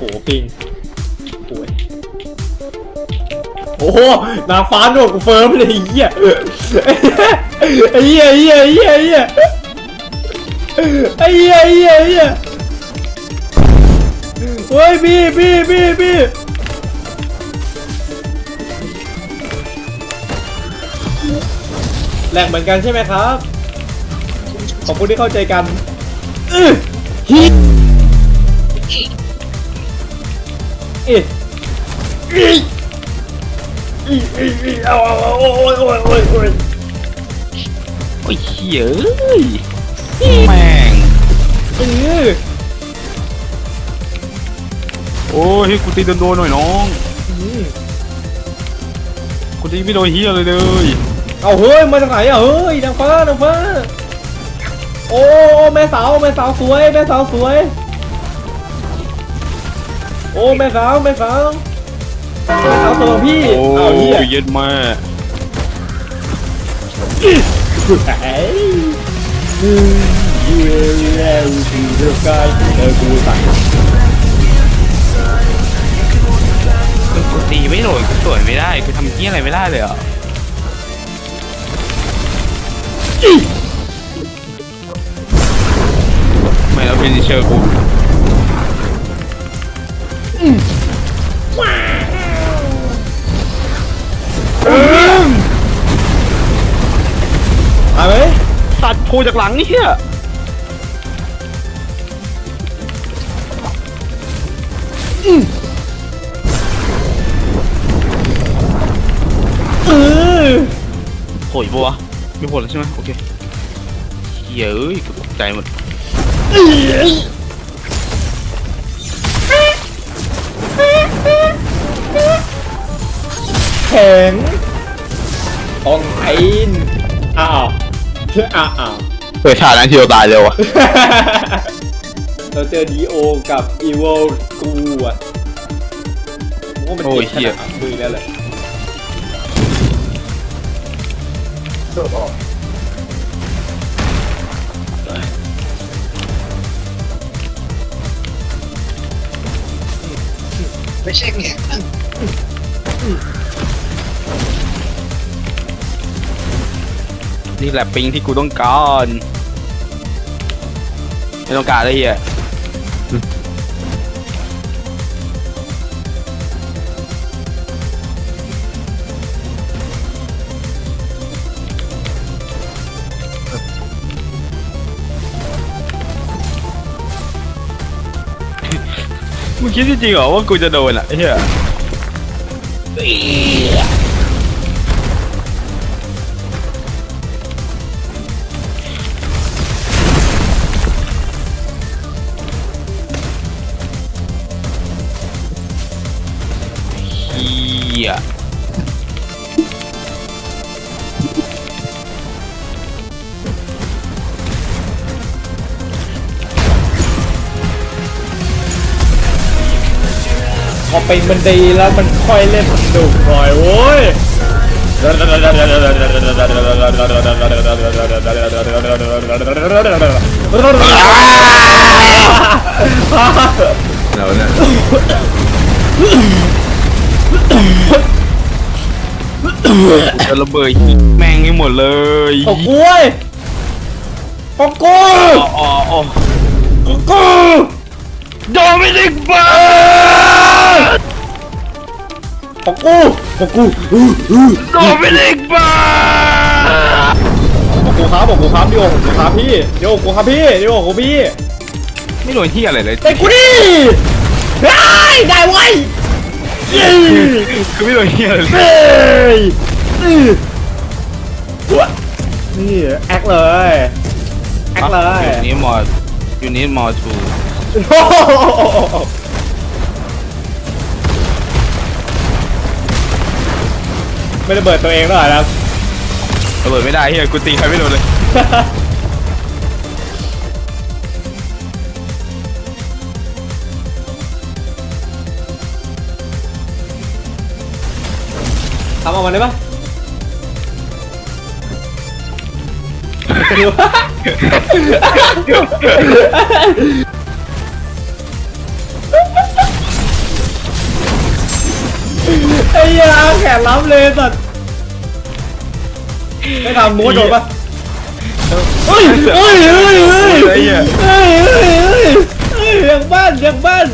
หปิงโอ้ยโอ้โหนางฟ้าโดดกูเฟิร์มเลยไอ้เหี้ยไอ้เหี้ยไอ้เหี้ยไอ้เหี้ยไอ้เหี้ยไอ้เหี้ยไอ้เหี้ยไอ้เหี้ยเฮ้ยพี่พี่พี่พี่แหลกเหมือนกันใช่ไหมครับ ขอบคุณที่เข้าใจกัน อื้อฮิ อ๊ะอีอีอีอีเอาเอาเอาโอ้ยโอ้ยโอ้ยโอ้ยโอ้ยเหี้ยเอ้ยแม่งอื้อโอ้ยกูตีโดนๆหน่อยน้องอื้อกูตีไม่โดนเหี้ยเลยเลยเอาเฮ้ยมาจากไหนอะเฮ้ยนางฟ้านางฟ้าโอ้แม่สาวแม่สาวสวยแม่สาวสวย โอ้แม่สาวแม่สาวแม่สาวตัวพี่โอ้เอาเหี้ยยเย็นมากไอ้ยูแล้วที่เดือดกายเธอกูสั่งคือกูตีไม่โหลดนกูสวยไม่ได้กูทำเหี้ยอะไรไม่ได้เลยเหรอะไม่แล้วเป็นเชอร์กู โผล่จากหลังนี่เหี้ยเออโผล่อีกปะวะไม่โผล่แล้วใช่ไหมโอเคเหี้ยเอ้ยกูตกใจหมดแข็งต้องไอ้นอ้าว อ้าวอ้าวเปิดฉากนั้นทีเราตายเร็วอะเราเจอดีโอกับอีโวกูอะผมว่ามันโอ้ยเจ็บขเหี้ยนาดมือแล้วแหละไม่ใช่เนี่ นี่แหละปิงที่กูต้องการไม่ต้องการเลยเฮียมึงคิดจริงเหรอว่ากูจะโดนอะเฮีย อเป็นมันดีแล้วมันค่อยเล่นสนุกหน่อยโว้ยแล้วเนี่ยจะระเบิดแม่งให้หมดเลยของกูเว้ยของกูอ๋ออ๋ออ๋อของกูโดมินิกบา ของกูของกูอื้ออื้อโดมินิกบาของกูครับของกูครับเดี๋ยวของกูครับพี่เดี๋ยวของกูครับพี่เดี๋ยวของกูพี่ไม่โดนที่อะไรเลยเตะกูดิได้ได้ไว้คือไม่โดนที่อะไรเลยเฮ้ยอื้อวนี่แอคเลยแอคเลยยูนิมอร์ยูนิมอร์ทู ไม่ได้เบิดตัวเองด้วยเหรอครับ ระเบิดไม่ได้เฮียกูตีใครไม่โดนเลย ทำออกมาได้ปะ อ้ยาแขนรับเลยสัตว์ไม่ทำม้วนโดนปะเฮ้ยเฮ้ยเฮ้ยเฮ้ยเฮ้ยเฮ้ยเฮ้ยเฮ้ยเฮ้ยยังบ้านยังบ้าน